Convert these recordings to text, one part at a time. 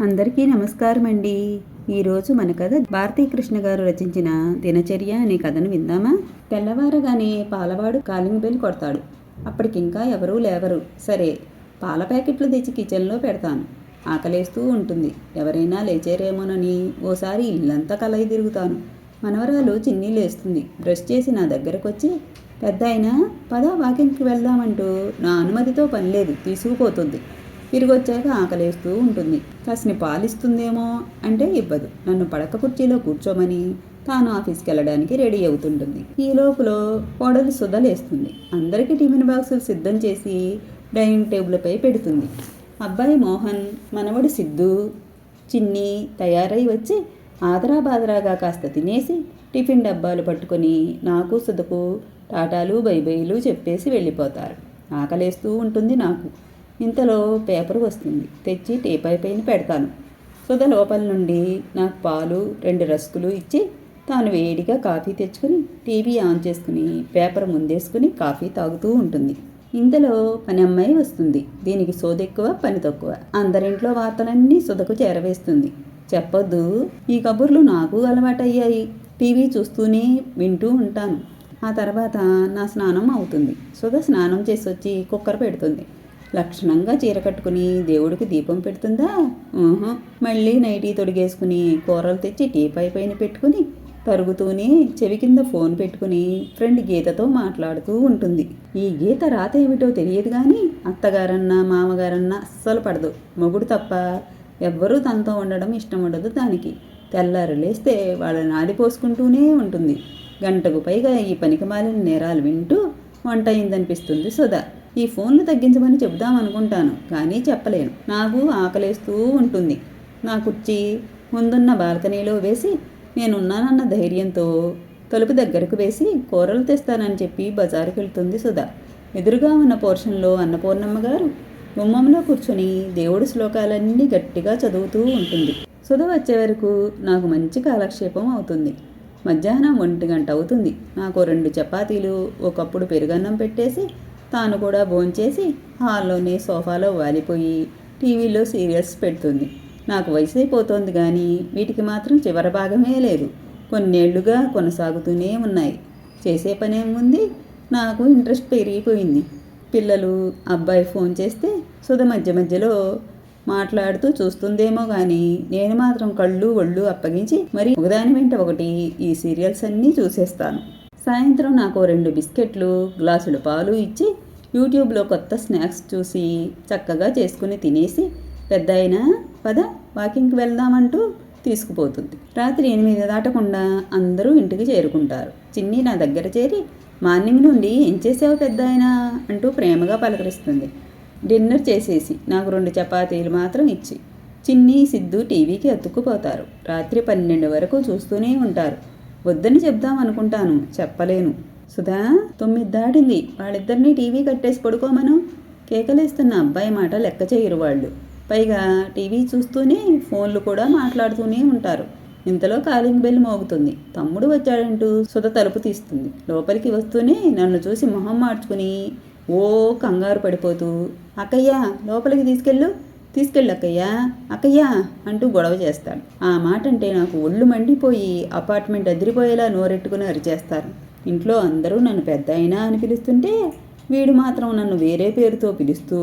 అందరికీ నమస్కారం అండి ఈరోజు మన కథ భారతీ కృష్ణ గారు రచించిన దినచర్య అనే కథను విందామా? తెల్లవారగానే పాలవాడు కాలింగ్ బెల్ కొడతాడు. అప్పటికింకా ఎవరూ లేవరు. సరే పాల ప్యాకెట్లు తెచ్చి కిచెన్లో పెడతాను. ఆకలేస్తూ ఉంటుంది. ఎవరైనా లేచారేమోనని ఓసారి ఇల్లంతా కలయి తిరుగుతాను. మనవరాలు చిన్నీ లేస్తుంది బ్రష్ చేసి నా దగ్గరకు వచ్చి పెద్ద అయినా పదా వాకింగ్కి వెళ్దామంటూ నా అనుమతితో పని లేదు తీసుకుపోతుంది. తిరిగి వచ్చాక ఆకలేస్తూ ఉంటుంది. కాసిని పాలిస్తుందేమో అంటే ఇవ్వదు. నన్ను పడక కుర్చీలో కూర్చోమని తాను ఆఫీస్కి వెళ్ళడానికి రెడీ అవుతుంటుంది. ఈ లోపల కోడలు సుధలేస్తుంది. అందరికీ టిఫిన్ బాక్సులు సిద్ధం చేసి డైనింగ్ టేబుల్పై పెడుతుంది. అబ్బాయి మోహన్ మనవడు సిద్ధు చిన్ని తయారై వచ్చి ఆదరా బాదరాగా కాస్త తినేసి టిఫిన్ డబ్బాలు పట్టుకొని నాకు సుధకు టాటాలు బైబైలు చెప్పేసి వెళ్ళిపోతారు. ఆకలేస్తూ ఉంటుంది నాకు. ఇంతలో పేపర్ వస్తుంది. తెచ్చి టీపై పైన పెడతాను. సుధ లోపల నుండి నాకు పాలు రెండు రస్కులు ఇచ్చి తాను వేడిగా కాఫీ తెచ్చుకుని టీవీ ఆన్ చేసుకుని పేపర్ ముందేసుకుని కాఫీ తాగుతూ ఉంటుంది. ఇంతలో పని అమ్మాయి వస్తుంది. దీనికి సోదెక్కువ పని తక్కువ. అందరింట్లో వార్తలన్నీ సుధకు చేరవేస్తుంది. చెప్పొద్దు ఈ కబుర్లు నాకు అలవాటయ్యాయి. టీవీ చూస్తూనే వింటూ ఉంటాను. ఆ తర్వాత నా స్నానం అవుతుంది. సుధ స్నానం చేసి వచ్చి కుక్కర్ పెడుతుంది. లక్షణంగా చీర కట్టుకుని దేవుడికి దీపం పెడుతుందా? మళ్ళీ నైటీ తొడిగేసుకుని కూరలు తెచ్చి టీపై పైన పెట్టుకుని తరుగుతూనే చెవి కింద ఫోన్ పెట్టుకుని ఫ్రెండ్ గీతతో మాట్లాడుతూ ఉంటుంది. ఈ గీత రాత ఏమిటో తెలియదు కానీ అత్తగారన్నా మామగారన్నా అస్సలు పడదు. మొగుడు తప్ప ఎవ్వరూ తనతో ఉండడం ఇష్టం ఉండదు దానికి. తెల్లారు లేస్తే వాళ్ళని ఆడిపోసుకుంటూనే ఉంటుంది. గంటకు పైగా ఈ పనికి మాలిన నేరాలు వింటూ వంట అయిందనిపిస్తుంది సుధా. ఈ ఫోన్లు తగ్గించమని చెబుదాం అనుకుంటాను కానీ చెప్పలేను. నాకు ఆకలేస్తూ ఉంటుంది. నా కుర్చీ ముందున్న బాల్కనీలో వేసి నేనున్నానన్న ధైర్యంతో తలుపు దగ్గరకు వేసి కూరలు తెస్తానని చెప్పి బజారుకు వెళ్తుంది సుధా. ఎదురుగా ఉన్న పోర్షన్లో అన్నపూర్ణమ్మ గారు గుమ్మంలో కూర్చొని దేవుడి శ్లోకాలన్నీ గట్టిగా చదువుతూ ఉంటుంది. సుధ వచ్చే వరకు నాకు మంచి కాలక్షేపం అవుతుంది. మధ్యాహ్నం ఒంటి గంట అవుతుంది. నాకు రెండు చపాతీలు ఒకప్పుడు పెరుగన్నం పెట్టేసి తాను కూడా భోంచేసి హాల్లోనే సోఫాలో వాలిపోయి టీవీలో సీరియల్స్ పెడుతుంది. నాకు వయసు అయిపోతుంది కానీ వీటికి మాత్రం చివరి భాగమే లేదు. కొన్నేళ్ళుగా కొనసాగుతూనే ఉన్నాయి. చేసే పనేముంది నాకు ఇంట్రెస్ట్ పెరిగిపోయింది. పిల్లలు అబ్బాయి ఫోన్ చేస్తే సుధ మధ్య మధ్యలో మాట్లాడుతూ చూస్తుందేమో కానీ నేను మాత్రం కళ్ళు ఒళ్ళు అప్పగించి మరి ఒకదాని వెంట ఒకటి ఈ సీరియల్స్ అన్నీ చూసేస్తాను. సాయంత్రం నాకు రెండు బిస్కెట్లు గ్లాసులు పాలు ఇచ్చి యూట్యూబ్లో కొత్త స్నాక్స్ చూసి చక్కగా చేసుకుని తినేసి పెద్ద అయినా పద వాకింగ్కి వెళ్దామంటూ తీసుకుపోతుంది. రాత్రి ఎనిమిది దాటకుండా అందరూ ఇంటికి చేరుకుంటారు. చిన్ని నా దగ్గర చేరి మార్నింగ్ నుండి ఏం చేసావు పెద్ద అయినా అంటూ ప్రేమగా పలకరిస్తుంది. డిన్నర్ చేసేసి నాకు రెండు చపాతీలు మాత్రం ఇచ్చి చిన్ని సిద్ధు టీవీకి అతుక్కుపోతారు. రాత్రి పన్నెండు వరకు చూస్తూనే ఉంటారు. వద్దని చెప్దాం అనుకుంటాను. చెప్పలేను. సుధా తొమ్మిది దాటింది. వాళ్ళిద్దరినీ టీవీ కట్టేసి పడుకోమను. కేకలేస్తున్న అబ్బాయి మాట లెక్క చేయరు వాళ్ళు. పైగా టీవీ చూస్తూనే ఫోన్లు కూడా మాట్లాడుతూనే ఉంటారు. ఇంతలో కాలింగ్ బెల్ మోగుతుంది. తమ్ముడు వచ్చాడంటూ సుధ తలుపు తీస్తుంది. లోపలికి వస్తూనే నన్ను చూసి మొహం మార్చుకుని ఓ కంగారు పడిపోతూ అక్కయ్యా లోపలికి తీసుకెళ్ళు. తీసుకెళ్ళక్కయ్యా అక్కయ్యా అంటూ గొడవ చేస్తాడు. ఆ మాట అంటే నాకు ఒళ్ళు మండిపోయి అపార్ట్మెంట్ అదిరిపోయేలా నోరెట్టుకుని అరిచేస్తారు. ఇంట్లో అందరూ నన్ను పెద్ద అయినా అని పిలుస్తుంటే వీడు మాత్రం నన్ను వేరే పేరుతో పిలుస్తూ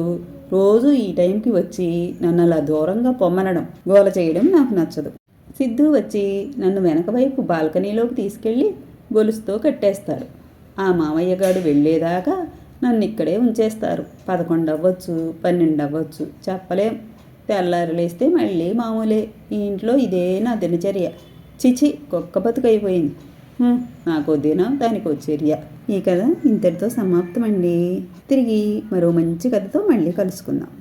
రోజు ఈ టైంకి వచ్చి నన్ను అలా దూరంగా పొమ్మనడం గోల చేయడం నాకు నచ్చదు. సిద్ధు వచ్చి నన్ను వెనక వైపు బాల్కనీలోకి తీసుకెళ్ళి గొలుసుతో కట్టేస్తాడు. ఆ మామయ్య గారు వెళ్ళేదాకా నన్ను ఇక్కడే ఉంచేస్తారు. పదకొండు అవ్వచ్చు పన్నెండు అవ్వచ్చు చెప్పలేం. తెల్లారు లేస్తే మళ్ళీ మామూలే. ఈ ఇంట్లో ఇదే నా దినచర్య. చిచి కుక్క బతుకైపోయింది నాకు దినం దానికి చర్య. ఈ కథ ఇంతటితో సమాప్తమండి. తిరిగి మరో మంచి కథతో మళ్ళీ కలుసుకుందాం.